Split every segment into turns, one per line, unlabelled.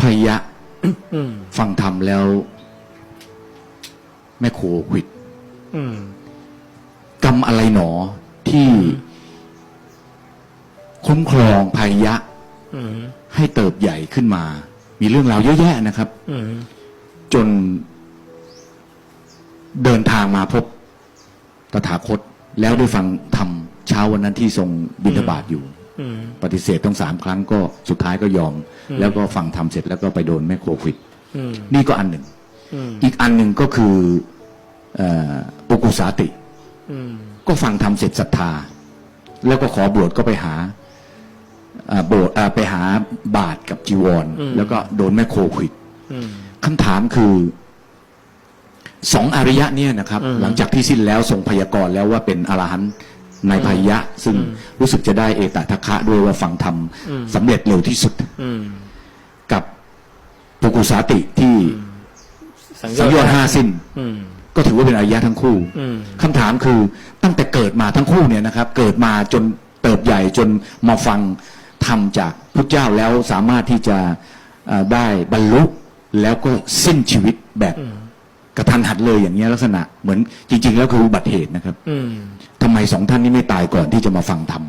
พยะ
อืม
ฟังธรรมแล้ว แม่โคขวิด
อืม
กรรมอะไรหนอที่คุ้มครองพยะ
อืม
ให้เติบใหญ่ขึ้นมา มีเรื่องราวเยอะแยะนะครับ
อืม
จนเดินทางมาพบตถาคต แล้วได้ฟังธรรมเช้าวันนั้นที่ทรงบิณฑบาตอยู่
อืม
ปฏิเสธต้องสามครั้งก็สุดท้ายก็ยอม
อืม
แล้วก็ฟังธรรมเสร็จแล้วก็ไปโดนแม่โควิด
อืม
นี่ก็อันหนึ่ง
อืม
อีกอันหนึ่งก็คือเอ่อปุกุสาติ
อืม
ก็ฟังทำเสร็จศรัทธา แล้วก็ขอบวชก็ไปหาอ่าโบสถ์อ่าไปหาบาทกับจีวร แล้วก็โดนแม่โคขวิด
อืม
คำถามคือสองอริยะเนี่ยนะครับ
อืม
หลังจากที่สิ้นแล้วทรงพยากรณ์แล้วว่าเป็นอรหันต์ ในพยะ ซึ่ง
อืม
รู้สึกจะได้เอตทัคคะด้วยว่าฟังธรรม
อืม
สำเร็จเร็วที่สุด
อืม
กับปุกุสาติที่สังโยชน์ห้าสิ้น
อืม
ก็ถือว่าเป็นอริยะทั้งคู่
อืม
คำถามคือตั้งแต่เกิดมาทั้งคู่เนี่ยนะครับ เกิดมาจนเติบใหญ่จนมาฟังธรรมจากพุทธเจ้าแล้วสามารถที่จะเอ่อได้บรรลุแล้วก็สิ้นชีวิตแบบกระทันหันเลยอย่างเงี้ยลักษณะเหมือนจริง ๆ แล้วคืออุบัติเหตุนะครับ
อืม
ทำไมสองท่านนี้ไม่ตายก่อนที่จะมาฟังธรรม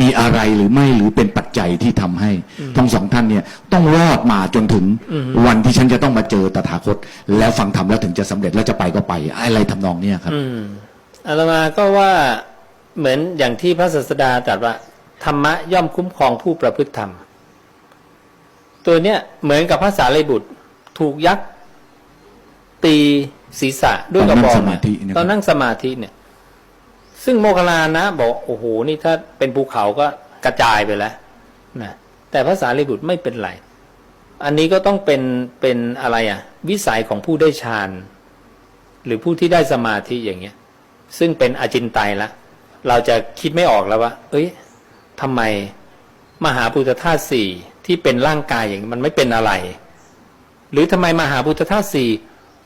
มีอะไรหรือไม่หรือเป็นปัจจัยที่ทำให้ทั้งสองท่านเนี่ยต้องรอดมาจนถึงวันที่ฉันจะต้องมาเจอตถาคต แล้วฟังธรรมแล้วถึงจะสำเร็จแล้วจะไปก็ไปอะไรทำนองเนี้ยครับ
อืมอาตมาก็ว่าเหมือนอย่างที่พระศาสดาตรัสว่าธรรมะย่อมคุ้มครองผู้ประพฤติธรรม ตัวเนี้ยเหมือนกับพระสารีบุตร ถูกยักษ์ตีศีรษะด้วยกระบอง
ตอนนั่งสมาธินะครับ
ตอนนั่งสมาธิเนี่ย ซึ่งโมคลานะ บอกโอ้โหนี่ถ้าเป็นภูเขาก็กระจายไปแล้วนะแต่พระสารีบุตรไม่เป็นไร อันนี้ก็ต้องเป็นเป็นอะไรอะ วิสัยของผู้ได้ฌานหรือผู้ที่ได้สมาธิอย่างเงี้ย ซึ่งเป็นอจินไตยละเราจะคิดไม่ออกแล้วว่า เอ้ยทำไมมหาพุทธธาตุสี่ที่เป็นร่างกายอย่างมันไม่เป็นอะไร หรือทำไมมหาพุทธธาตุสี่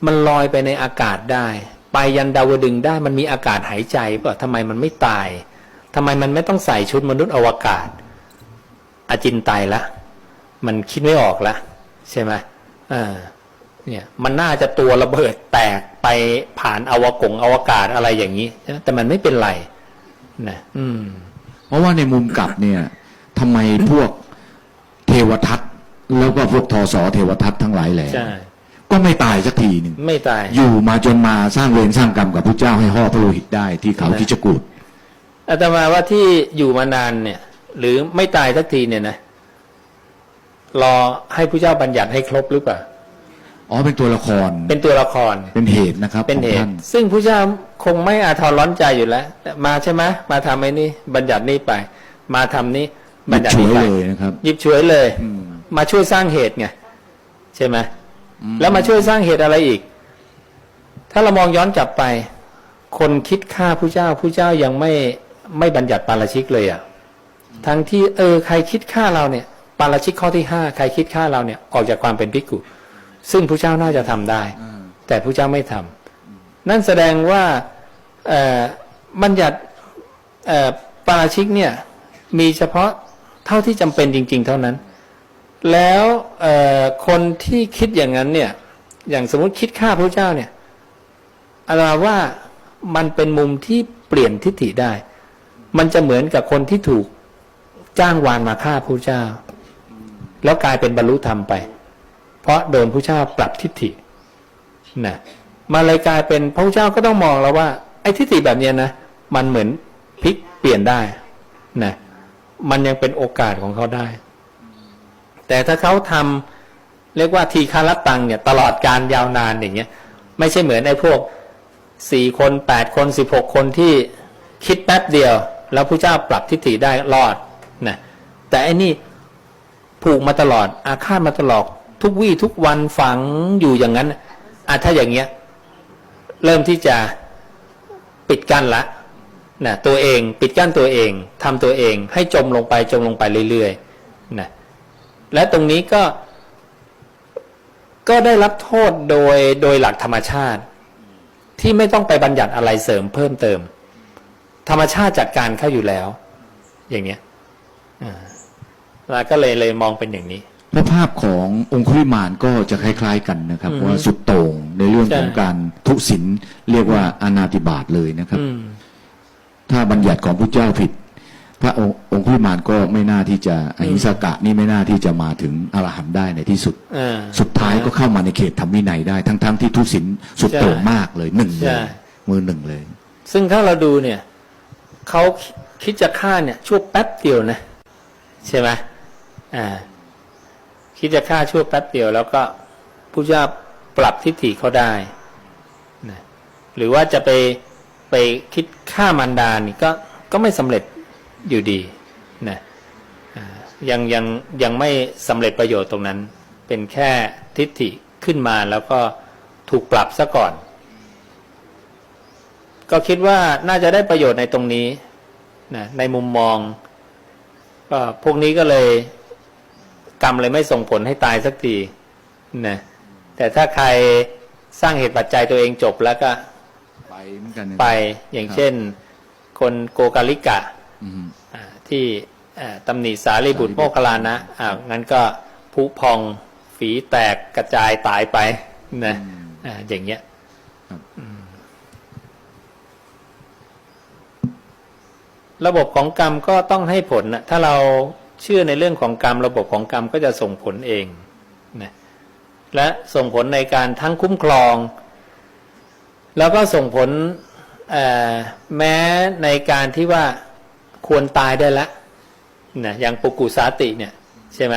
มันลอยไปในอากาศได้ ไปยันดาวดึงส์ได้มันมีอากาศหายใจเปล่ะทำไมมันไม่ตายทำไมมันไม่ต้องใส่ชุดมนุษย์อวกาศอจินไตยละ มันคิดไม่ออกละ ใช่ไหมอ่าเนี่ยมันน่าจะตัวระเบิดแตกไปผ่านอวกงอวกาศอะไรอย่างนี้นะแต่มันไม่เป็นไรนะอืม
เพราะว่าในมุมกลับเนี่ยทำไมพวกเทวทัตแล้วก็พวกทอสอเทวทัตทั้งหลายแหล่
ใช่
ก็ไม่ตายสักทีหนึ่ง
ไม่ตาย
อยู่มาจนมาสร้างเวรสร้างกรรมกับพระเจ้าให้ห่อพระโลหิตได้ที่เขา
นะ
คิจกูด
อาตมาว่าที่อยู่มานานเนี่ย หรือไม่ตายสักทีเนี่ยนะรอให้ผู้เจ้าบัญญัติให้ครบหรือเปล่า
อ๋อเป็นตัวละคร
เป็นตัวละคร
เป็นเหตุนะครับ
เป็นเห
ของ
ตุ
ท่าน
ซึ่งผู้เจ้าคงไม่อาทรร้อนใจอยู่แล้วมาใช่ไหมมาทำไอ้นี่บัญญัตินี่ไป มาทำนี้บัญญัติ
ช่ว
นี่
ย
ไป
เลยนะครับ
หยิบฉวยเลย มาช่วยสร้างเหตุไงใช่ไหม แล้วมาช่วยสร้างเหตุอะไรอีก ถ้าเรามองย้อนกลับไป คนคิดฆ่าผู้เจ้าผู้เจ้ายังไม่ไม่บัญญัติปาราชิกเลยอะ่ะทั้งที่เออใครคิดฆ่าเราเนี่ย ปาราชิกข้อที่ห้าใครคิดฆ่าเราเนี่ยออกจากความเป็นภิกขุซึ่งผู้เจ้าน่าจะทำได้ แต่ผู้เจ้าไม่ทำนั่นแสดงว่าเอ่อบัญญัติเอ่อปาราชิกเนี่ยมีเฉพาะเท่าที่จำเป็นจริง ๆ เท่านั้น แล้วคนที่คิดอย่างนั้นเนี่ย อย่างสมมติคิดฆ่าพระเจ้าเนี่ยอาตมาว่ามันเป็นมุมที่เปลี่ยนทิฏฐิได้ มันจะเหมือนกับคนที่ถูกจ้างวานมาฆ่าพระเจ้า แล้วกลายเป็นบรรลุธรรมไป เพราะโดนพระเจ้าปรับทิฏฐินะมาเลยกลายเป็นพระเจ้าก็ต้องมองแล้วว่า ไอ้ทิฏฐิแบบเนี้ยนะมันเหมือนพลิกเปลี่ยนได้นะมันยังเป็นโอกาสของเขาได้ แต่ถ้าเขาทำเรียกว่าทีคารัตตังเนี่ยตลอดการยาวนานอย่างเงี้ยไม่ใช่เหมือนไอ้พวกสี่คนแปดคนสิบหกคนที่คิดแป๊บเดียว แล้วพระเจ้าปรับทิฏฐิได้รอดนะแต่อันนี้ผูกมาตลอด อาฆาตมาตลอด ทุกวี่ทุกวันฝังอยู่อย่างนั้นอะถ้าอย่างเงี้ยเริ่มที่จะปิดกั้นละนะตัวเองปิดกั้นตัวเองทำตัวเองให้จมลงไปจมลงไปเรื่อยๆนะ และตรงนี้ก็ ก็ได้รับโทษโดยโดยหลักธรรมชาติ ที่ไม่ต้องไปบัญญัติอะไรเสริมเพิ่มเติม ธรรมชาติจัดการเข้าอยู่แล้ว อย่างเนี้ยอ่าแล้วก็เลยเลยมองเป็นอย่างนี้
เพราะภาพขององคุลิมานก็จะคล้าย ๆ กันนะครับ
อือฮึ
ว่าสุดโต่งในเรื่อง
ใช่
ของการทุศิลเรียกว่าอนาติบาตเลยนะครับ
อืม
ถ้าบัญญัติของพระเจ้าผิด พระองค์องคุลิมานก็ไม่น่าที่จะอหิงสากะนี่ไม่น่าที่จะมาถึงอรหันต์ได้ในที่สุด
อ่า
สุดท้ายก็เข้ามาในเขตธรรมวินัยได้ ทั้งๆที่ทุศิลสุดโต่ง
ใช่
มากเลยหนึ่งเล
ใช่
ยมือหนึ่งเลย
ซึ่งถ้าเราดูเนี่ยเขาคิดจะฆ่าเนี่ยชั่วแป๊บเดียวนะ ใช่ไหมอ่า คิดจะฆ่าชั่วแป๊บเดียว แล้วก็ผู้เจ้าปรับทิฏฐิเขาได้นะหรือว่าจะไปไปคิดฆ่ามารดานี่ก็ก็ไม่สำเร็จ อยู่ดีนะอ่ายังยังยังไม่สำเร็จประโยชน์ตรงนั้น เป็นแค่ทิฏฐิขึ้นมาแล้วก็ถูกปรับซะก่อน ก็คิดว่าน่าจะได้ประโยชน์ในตรงนี้นะในมุมมองก็พวกนี้ก็เลยกรรมเลยไม่ส่งผลให้ตายสักทีนะแต่ถ้าใครสร้างเหตุปัจจัยตัวเองจบแล้วก็
ไปเหมือนกันนะ
ไปอย่างเช่น คนโกกาลิกะ
อืม
อ่า ที่อ่าตำหนิสารีบุตรโมคคลลานะอ่างั้นก็ผุพองฝีแตกกระจายตายไปนะอ่าอย่างเงี้ย
ครับ
อืมระบบของกรรมก็ต้องให้ผลนะถ้าเราเชื่อในเรื่องของกรรม ระบบของกรรมก็จะส่งผลเองนะและส่งผลในการทั้งคุ้มครอง แล้วก็ส่งผลเอ่อแม้ในการที่ว่า ควรตายได้ละนะอย่างปุกุสาติเนี่ย ใช่ไหม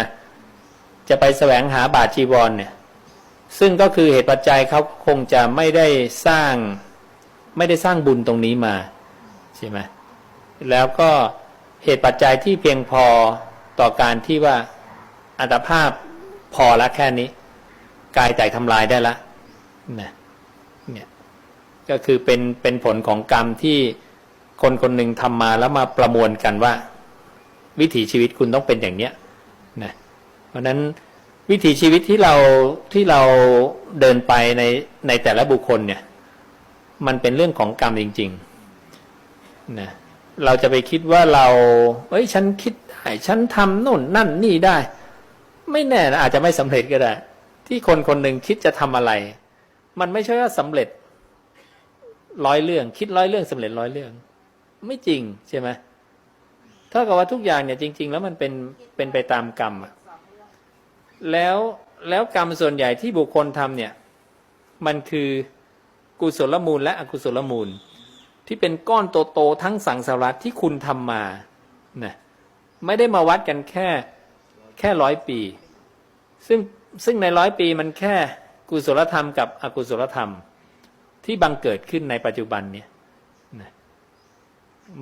จะไปแสวงหาบาทจีวรเนี่ย ซึ่งก็คือเหตุปัจจัยเขาคงจะไม่ได้สร้าง ไม่ได้สร้างบุญตรงนี้มาใช่ไหมแล้วก็เหตุปัจจัยที่เพียงพอต่อการที่ว่าอัตภาพพอละแค่นี้ กายแตกทำลายได้ละนะเนี่ยก็คือเป็นเป็นผลของกรรมที่ คนคนหนึ่งทำมาแล้วมาประมวลกันว่า วิถีชีวิตคุณต้องเป็นอย่างเนี้ยนะเพราะนั้นวิถีชีวิตที่เราที่เราเดินไปในในแต่ละบุคคลเนี่ย มันเป็นเรื่องของกรรมจริงๆนะเราจะไปคิดว่าเรา เอ้ยฉันคิดได้ฉันทำโน่นนั่นนี่ได้ ไม่แน่นะอาจจะไม่สำเร็จก็ได้ ที่คนคนหนึ่งคิดจะทำอะไร มันไม่ใช่ว่าสำเร็จร้อยเรื่อง คิดร้อยเรื่องสำเร็จร้อยเรื่อง ไม่จริงใช่ไหมถ้ากับว่าทุกอย่างเนี่ยจริง ๆ แล้วมันเป็นเป็นไปตามกรรมอะแล้วแล้วกรรมส่วนใหญ่ที่บุคคลทำเนี่ย มันคือกุศลมูลและอกุศลมูล ที่เป็นก้อนโตๆทั้งสังสารวัตที่คุณทำมานะไม่ได้มาวัดกันแค่แค่ร้อยปี ซึ่งซึ่งในร้อยปีมันแค่กุศลธรรมกับอกุศลธรรม ที่บังเกิดขึ้นในปัจจุบันเนี่ย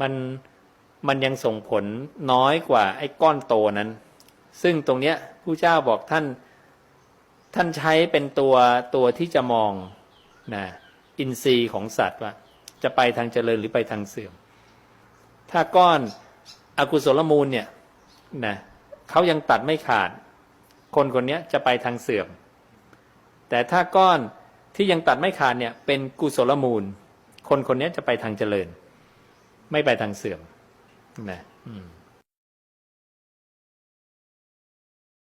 มันมันยังส่งผลน้อยกว่าไอ้ก้อนโตนั้น ซึ่งตรงเนี้ยผู้เจ้าบอกท่าน ท่านใช้เป็นตัวตัวที่จะมองนะอินทรีย์ของสัตว์ว่า จะไปทางเจริญหรือไปทางเสื่อม ถ้าก้อนอกุศลมูลเนี่ยนะเขายังตัดไม่ขาด คนคนนี้จะไปทางเสื่อม แต่ถ้าก้อนที่ยังตัดไม่ขาดเนี่ยเป็นกุศลมูล คนคนนี้จะไปทางเจริญ ไม่ไปทางเสื่อมนะอืม